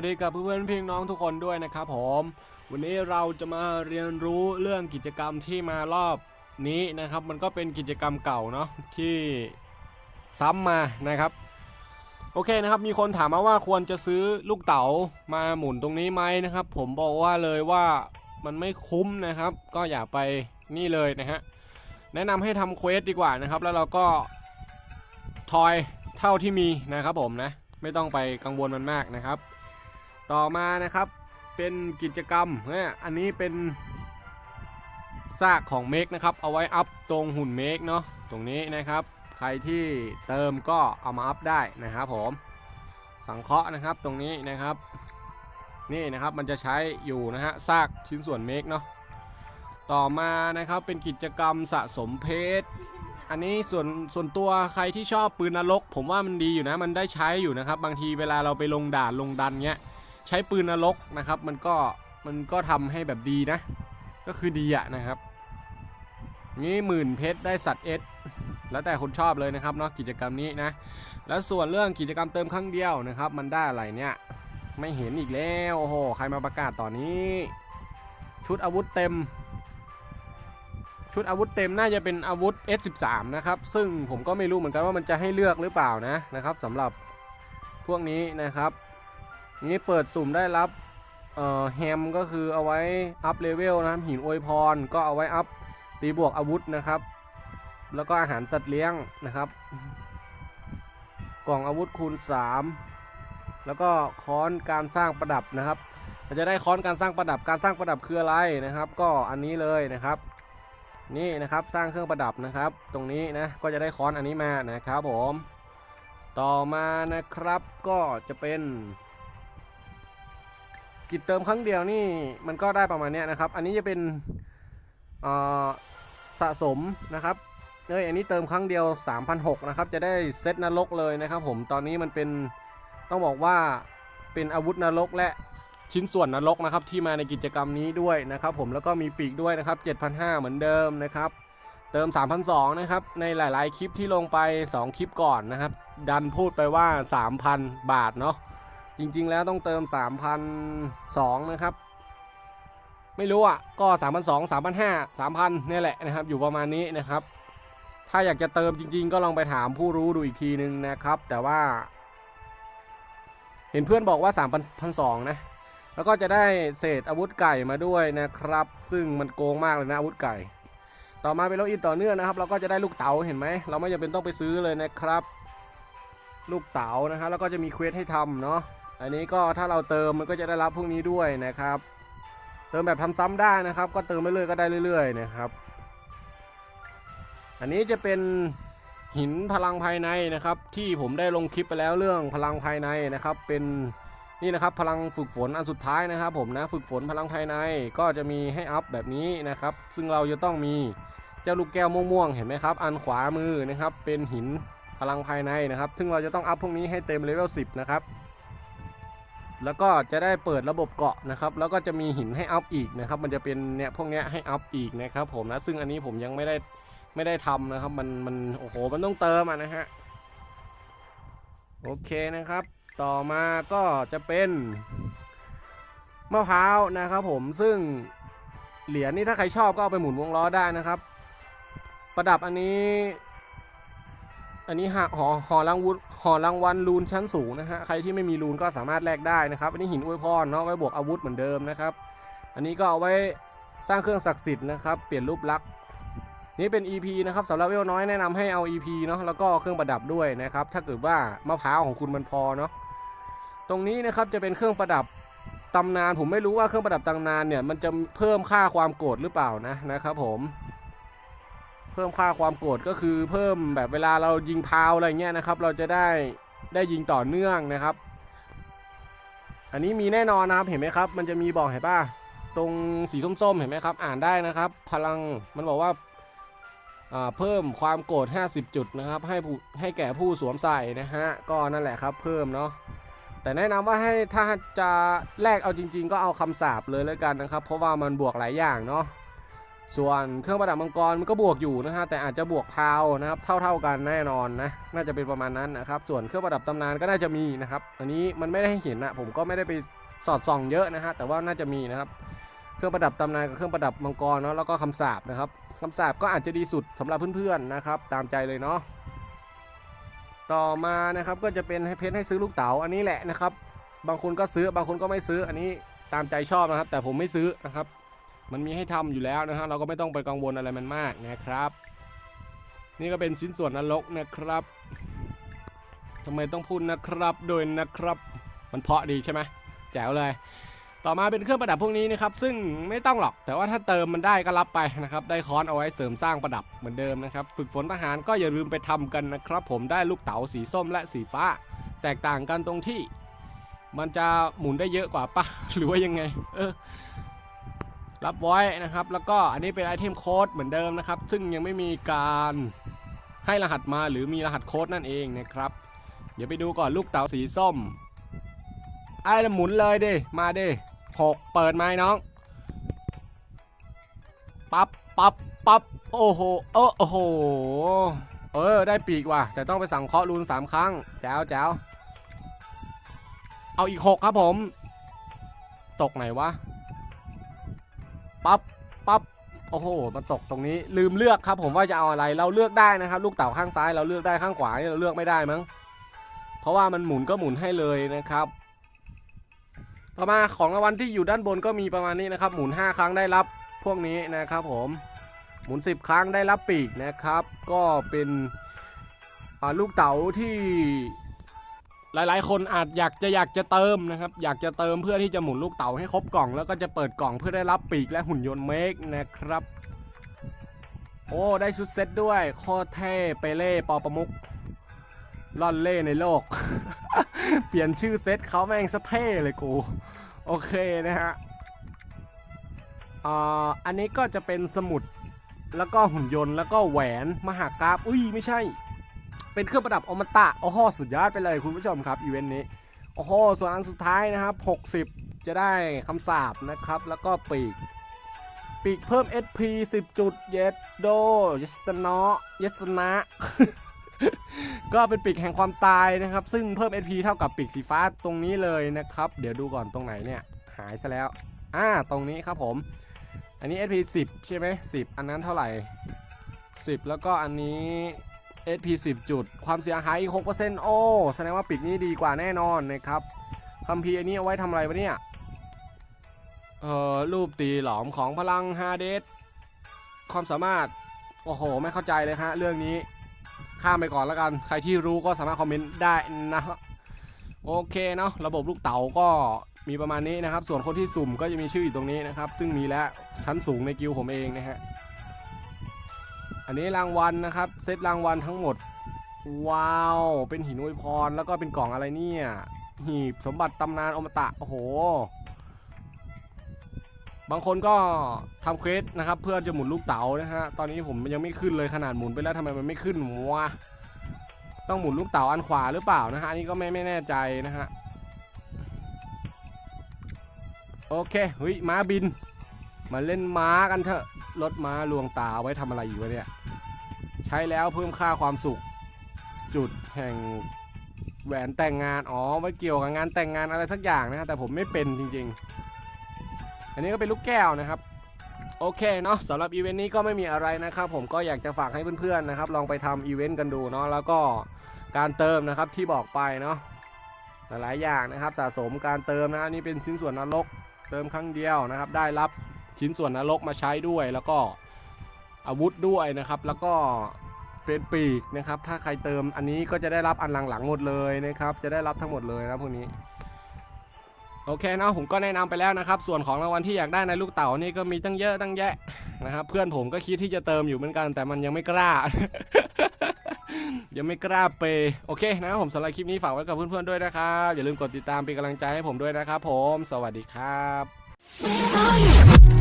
วัสดีกับเพื่อนๆพี่น้องทุกคนด้วยนะครับผม วันนี้เราจะมาเรียนรู้เรื่องกิจกรรมที่มารอบนี้นะครับ มันก็เป็นกิจกรรมเก่าเนาะที่ซ้ำมานะครับ โอเคนะครับ มีคนถามมาว่าควรจะซื้อลูกเต๋ามาหมุนตรงนี้ไหมนะครับ ผมบอกว่าเลยว่ามันไม่คุ้มนะครับ ก็อย่าไปนี่เลยนะฮะแนะนำให้ทำเควสดีกว่านะครับ แล้วเราก็ทอยเท่าที่มีนะครับผมนะไม่ต้องไปกังวลมันมากนะครับ ต่อมานะครับเป็นกิจกรรมเนี่ยอันนี้เป็นซากของเมกนะครับ เอาไว้อัพตรงหุ่นเมกเนาะตรงนี้นะครับ ใครที่เติมก็เอามาอัพได้นะครับผมสังเคราะห์นะครับตรงนี้นะครับ นี่นะครับมันจะใช้อยู่นะฮะซากชิ้นส่วนเมกเนาะต่อมานะครับเป็นกิจกรรมสะสมเพชรอันนี้ส่วนส่วนตัวใครที่ชอบปืนนรก ผมว่ามันดีอยู่นะมันได้ใช้อยู่นะครับ บางทีเวลาเราไปลงด่านลงดันเงี้ย ใช้ปืนนรกนะครับ มันก็มันก็ทำให้แบบดีนะ ก็คือดีอะนะครับนี่หมื่นเพชรได้สัตว์เอสแล้วแต่คนชอบเลยนะครับเนาะกิจกรรมนี้นะ แล้วส่วนเรื่องกิจกรรมเติมครั้งเดียวนะครับ มันได้อะไรเนี่ยไม่เห็นอีกแล้วโอ้โหใครมาประกาศตอนนี้ ชุดอาวุธเต็ม ชุดอาวุธเต็มน่าจะเป็นอาวุธ S13 นะครับ ซึ่งผมก็ไม่รู้เหมือนกันว่ามันจะให้เลือกหรือเปล่านะนะครับสำหรับพวกนี้นะครับ นี้เปิดสุ่มได้รับเอ่อแฮมก็คือเอาไว้อัพเลเวลนะครับหินอวยพรก็เอาไว้อัพตีบวกอาวุธนะครับ แล้วก็อาหารจัดเลี้ยงนะครับ กล่องอาวุธคูณ 3 แล้วก็ค้อนการสร้างประดับนะครับจะได้ค้อนการสร้างประดับการสร้างประดับคืออะไรนะครับ ก็อันนี้เลยนะครับ นี่นะครับสร้างเครื่องประดับนะครับ ตรงนี้นะก็จะได้ค้อนอันนี้มานะครับผม ต่อมานะครับก็จะเป็น กิจเติมครั้งเดียวนี่มันก็ได้ประมาณนี้นะครับ อันนี้จะเป็นสะสมนะครับเอ้ยอันนี้เติมครั้งเดียว 3,600นะครับ จะได้เซตนรกเลยนะครับ ผม ตอนนี้มันเป็นต้องบอกว่าเป็นอาวุธนรกและชิ้นส่วนนรกนะครับที่มาในกิจกรรมนี้ด้วยนะครับ ผมแล้วก็มีปีกด้วยนะครับ7,500 เหมือนเดิมนะครับ เติม 3,200 นะครับ ในหลาย ๆ คลิปที่ลงไป 2 คลิปก่อนนะครับ ดันพูดไปว่า 3,000 บาทเนาะ จริงๆแล้วต้องเติม3,200นะครับ ไม่รู้อะ ก็3,200 3,500 3,000เนี่ยแหละนะครับ อยู่ประมาณนี้นะครับ ถ้าอยากจะเติมจริง ๆ ก็ลองไปถามผู้รู้ดูอีกทีนึงนะครับ แต่ว่า เห็นเพื่อนบอกว่า3,200นะ แล้วก็จะได้เศษอาวุธไก่มาด้วยนะครับ ซึ่งมันโกงมากเลยนะอาวุธไก่ ต่อมาเป็นโลอินต่อเนื่องนะครับ เราก็จะได้ลูกเต๋าเห็นไหม เราไม่จำเป็นต้องไปซื้อเลยนะครับลูกเต๋านะครับแล้วก็จะมีเควสให้ทำเนาะ อันนี้ก็ถ้าเราเติมมันก็จะได้รับพวกนี้ด้วยนะครับ เติมแบบทำซ้ำได้นะครับ ก็เติมไปเรื่อยๆก็ได้เรื่อย ๆ นะครับ อันนี้จะเป็นหินพลังภายในนะครับ ที่ผมได้ลงคลิปไปแล้วเรื่องพลังภายในนะครับ เป็นนี่นะครับพลังฝึกฝนอันสุดท้ายนะครับ ผมนะฝึกฝนพลังภายในก็จะมีให้อัพแบบนี้นะครับ ซึ่งเราจะต้องมีเจ้าลูกแก้วม่วงๆเห็นไหมครับ อันขวามือนะครับ เป็นหินพลังภายในนะครับ ซึ่งเราจะต้องอัพพวกนี้ให้เต็มเลเวล10 นะครับ แล้วก็จะได้เปิดระบบเกาะนะครับ แล้วก็จะมีหินให้อัพอีกนะครับ มันจะเป็นเนี่ยพวกเนี้ยให้อัพอีกนะครับ ผมนะ ซึ่งอันนี้ผมยังไม่ได้ไม่ได้ทำนะครับ มันมันโอ้โห มันต้องเติมอะนะฮะ โอเคนะครับ ต่อมาก็จะเป็นมะพร้าวนะครับ ผม ซึ่งเหรียญนี่ถ้าใครชอบก็เอาไปหมุนวงล้อได้นะครับ ประดับอันนี้ อันนี้หาหอหอรางวัลหอรางวัลรูนชั้นสูงนะฮะใครที่ไม่มีรูนก็สามารถแลกได้นะครับ อันนี้หินอวยพรเนาะไว้บวกอาวุธเหมือนเดิมนะครับ อันนี้ก็เอาไว้สร้างเครื่องศักดิ์สิทธิ์นะครับ เปลี่ยนรูปลักษณ์นี่เป็น EP นะครับสำหรับเวลน้อยแนะนำให้เอา EP เนาะแล้วก็เครื่องประดับด้วยนะครับ ถ้าเกิดว่ามะพร้าวของคุณมันพอเนาะตรงนี้นะครับจะเป็นเครื่องประดับตำนาน ผมไม่รู้ว่าเครื่องประดับตำนานเนี่ยมันจะเพิ่มค่าความโกรธหรือเปล่านะนะครับผม พิ่มค่าความโกรธก็คือเพิ่มแบบเวลาเรายิงพาวอะไรเงี้ยนะครับ เราจะได้ได้ยิงต่อเนื่องนะครับ อันนี้มีแน่นอนนะครับเห็นไหมครับ มันจะมีบอกเห็นป่ะตรงสีส้มๆเห็นไหมครับ อ่านได้นะครับ พลังมันบอกว่าาเพิ่มความโกรธ50 จุดนะครับ ให้ให้แก่ผู้สวมใส่นะฮะก็นั่นแหละครับ เพิ่มเนาะแต่แนะนำว่าให้ถ้าจะแลกเอาจริง ๆ ก็เอาคำสาปเลยแล้วกันนะครับ เพราะว่ามันบวกหลายอย่างเนาะ ส่วนเครื่องประดับมังกรมันก็บวกอยู่นะฮะแต่อาจจะบวกพาวนะครับเท่าๆกันแน่นอนนะน่าจะเป็นประมาณนั้นนะครับส่วนเครื่องประดับตำนานก็น่าจะมีนะครับอันนี้มันไม่ได้ให้เห็นนะผมก็ไม่ได้ไปสอดส่องเยอะนะฮะแต่ว่าน่าจะมีนะครับเครื่องประดับตำนานกับเครื่องประดับมังกรเนาะแล้วก็คำสาปนะครับคำสาปก็อาจจะดีสุดสำหรับเพื่อนๆนะครับตามใจเลยเนาะต่อมานะครับก็จะเป็นให้เพชรให้ซื้อลูกเต๋าอันนี้แหละนะครับบางคนก็ซื้อบางคนก็ไม่ซื้ออันนี้ตามใจชอบนะครับ แต่ผมไม่ซื้อนะครับ มันมีให้ทำอยู่แล้วนะฮะเราก็ไม่ต้องไปกังวลอะไรมันมากนะครับ นี่ก็เป็นชิ้นส่วนนรกนะครับทำไมต้องพูดนะครับโดยนะครับ มันเพาะดีใช่ไหมแจ๋วเลย ต่อมาเป็นเครื่องประดับพวกนี้นะครับ ซึ่งไม่ต้องหรอก แต่ว่าถ้าเติมมันได้ก็รับไปนะครับ ได้ค้อนเอาไว้เสริมสร้างประดับเหมือนเดิมนะครับ ฝึกฝนทหารก็อย่าลืมไปทำกันนะครับ ผมได้ลูกเต๋าสีส้มและสีฟ้า แตกต่างกันตรงที่ มันจะหมุนได้เยอะกว่าปะหรือว่ายังไง เออ รับไว้นะครับ แล้วก็อันนี้เป็นไอเทมโค้ดเหมือนเดิมนะครับ ซึ่งยังไม่มีการให้รหัสมาหรือมีรหัสโค้ดนั่นเองนะครับ เดี๋ยวไปดูก่อนลูกเต๋าสีส้ม ไอ้ละหมุนเลยดิ มาดิหกเปิดไม้น้อง ปั๊บปั๊บปั๊บโอ้โหเออโอ้โห เออ ได้ปีกว่ะ แต่ต้องไปสั่งเคาะรูนสามครั้ง แจ๋วแจ๋วเอาอีกหกครับผม ตกไหนวะ ปั๊บปั๊บโอ้โหมันตกตรงนี้ลืมเลือกครับ ผมว่าจะเอาอะไรเราเลือกได้นะครับ ลูกเต๋าข้างซ้ายเราเลือกได้ข้างขวาเราเลือกไม่ได้มั้งเพราะว่ามันหมุนก็หมุนให้เลยนะครับ ต่อมาของรางวัลที่อยู่ด้านบนก็มีประมาณนี้นะครับ หมุน 5 ครั้งได้รับพวกนี้นะครับ ผมหมุน 10 ครั้งได้รับปีกนะครับ ก็เป็นลูกเต๋าที่ หลายๆ คนอาจอยากจะอยากจะเติมนะครับ อยากจะเติมเพื่อที่จะหมุนลูกเต๋าให้ครบกล่อง แล้วก็จะเปิดกล่องเพื่อได้รับปีกและหุ่นยนต์เมกนะครับ โอ้ได้ชุดเซตด้วยโคตรเท่ไปเล่ปอประมุกล่อนเล่ในโลก เปลี่ยนชื่อเซตเขาแม่งสะเท่เลยกู โอเคนะฮะอ่าอันนี้ก็จะเป็นสมุดแล้วก็หุ่นยนต์แล้วก็แหวนมหากราบอุ้ยไม่ใช่ เป็นเครื่องประดับอมตะโอ้โหสุดยอดไปเลยคุณผู้ชมครับอีเวนต์นี้โอ้โหส่วนอันสุดท้ายนะครับ 60 จะได้คำสาบนะครับ แล้วก็ปีก ปีกเพิ่ม SP 10 จุดเยสโดเยสตนะเยสนะก็เป็นปีกแห่งความตายนะครับ ซึ่งเพิ่ม SP เท่ากับปีกสีฟ้าตรงนี้เลยนะครับ เดี๋ยวดูก่อนตรงไหนเนี่ย หายซะแล้ว อ่า ตรงนี้ครับผม อันนี้ SP 10 ใช่ไหม10 อันนั้นเท่าไหร่ 10 แล้วก็อันนี้ SP 10 จุด ความเสียหายอีก6%โอ้ แสดงว่าปีกนี้ดีกว่าแน่นอนนะครับคัมภีร์อันนี้เอาไว้ทำอะไรวะเนี่ย เอ่อ รูปตีหลอมของพลังฮาเดสความสามารถ โอ้โห ไม่เข้าใจเลยฮะ เรื่องนี้ ข้ามไปก่อนแล้วกัน ใครที่รู้ก็สามารถคอมเมนต์ได้นะโอเคเนาะ ระบบลูกเต๋าก็มีประมาณนี้นะครับ ส่วนคนที่สุ่มก็จะมีชื่ออยู่ตรงนี้นะครับ ซึ่งมีแล้วชั้นสูงในกิลผมเองนะฮะ อันนี้รางวัลนะครับ เซตรางวัลทั้งหมด ว้าว เป็นหินอวยพร แล้วก็เป็นกล่องอะไรเนี่ย หีบสมบัติตำนานอมตะ โอ้โห บางคนก็ทำเควสนะครับ เพื่อจะหมุนลูกเต๋านะฮะ ตอนนี้ผมยังไม่ขึ้นเลยขนาดหมุนไปแล้วทำไมมันไม่ขึ้นวะต้องหมุนลูกเต๋าอันขวาหรือเปล่านะฮะ อันนี้ก็ไม่ไม่แน่ใจนะฮะ โอเคเฮ้ยม้าบิน มาเล่นม้ากันเถอะ รถม้าลวงตาเอาไว้ทำอะไรอยู่วะเนี่ย ใช้แล้วเพิ่มค่าความสุข จุดแห่งแหวนแต่งงาน อ๋อไว้เกี่ยวกับงานแต่งงานอะไรสักอย่างนะแต่ผมไม่เป็นจริงๆ อันนี้ก็เป็นลูกแก้วนะครับ โอเคเนาะสำหรับอีเวนต์นี้ก็ไม่มีอะไรนะครับ ผมก็อยากจะฝากให้เพื่อนๆนะครับ ลองไปทำอีเวนต์กันดูเนาะแล้วก็การเติมนะครับที่บอกไปเนาะหลายๆอย่างนะครับสะสมการเติมนะอันนี่เป็นชิ้นส่วนนรก เติมครั้งเดียวนะครับ ได้รับชิ้นส่วนนรกมาใช้ด้วยแล้วก็ อาวุธด้วยนะครับ แล้วก็เป็นปีกนะครับ ถ้าใครเติมอันนี้ก็จะได้รับอันหลังๆหมดเลยนะครับ จะได้รับทั้งหมดเลยนะพวกนี้โอเคนะผมก็แนะนำไปแล้วนะครับ ส่วนของรางวัลที่อยากได้ในลูกเต๋านี่ก็มีตั้งเยอะตั้งแยะนะครับ เพื่อนผมก็คิดที่จะเติมอยู่เหมือนกัน แต่มันยังไม่กล้า ยังไม่กล้าเปโอเคนะครับผมสำหรับคลิปนี้ฝากไว้กับเพื่อนๆด้วยนะครับ อย่าลืมกดติดตามเป็นกำลังใจให้ผมด้วยนะครับผม สวัสดีครับ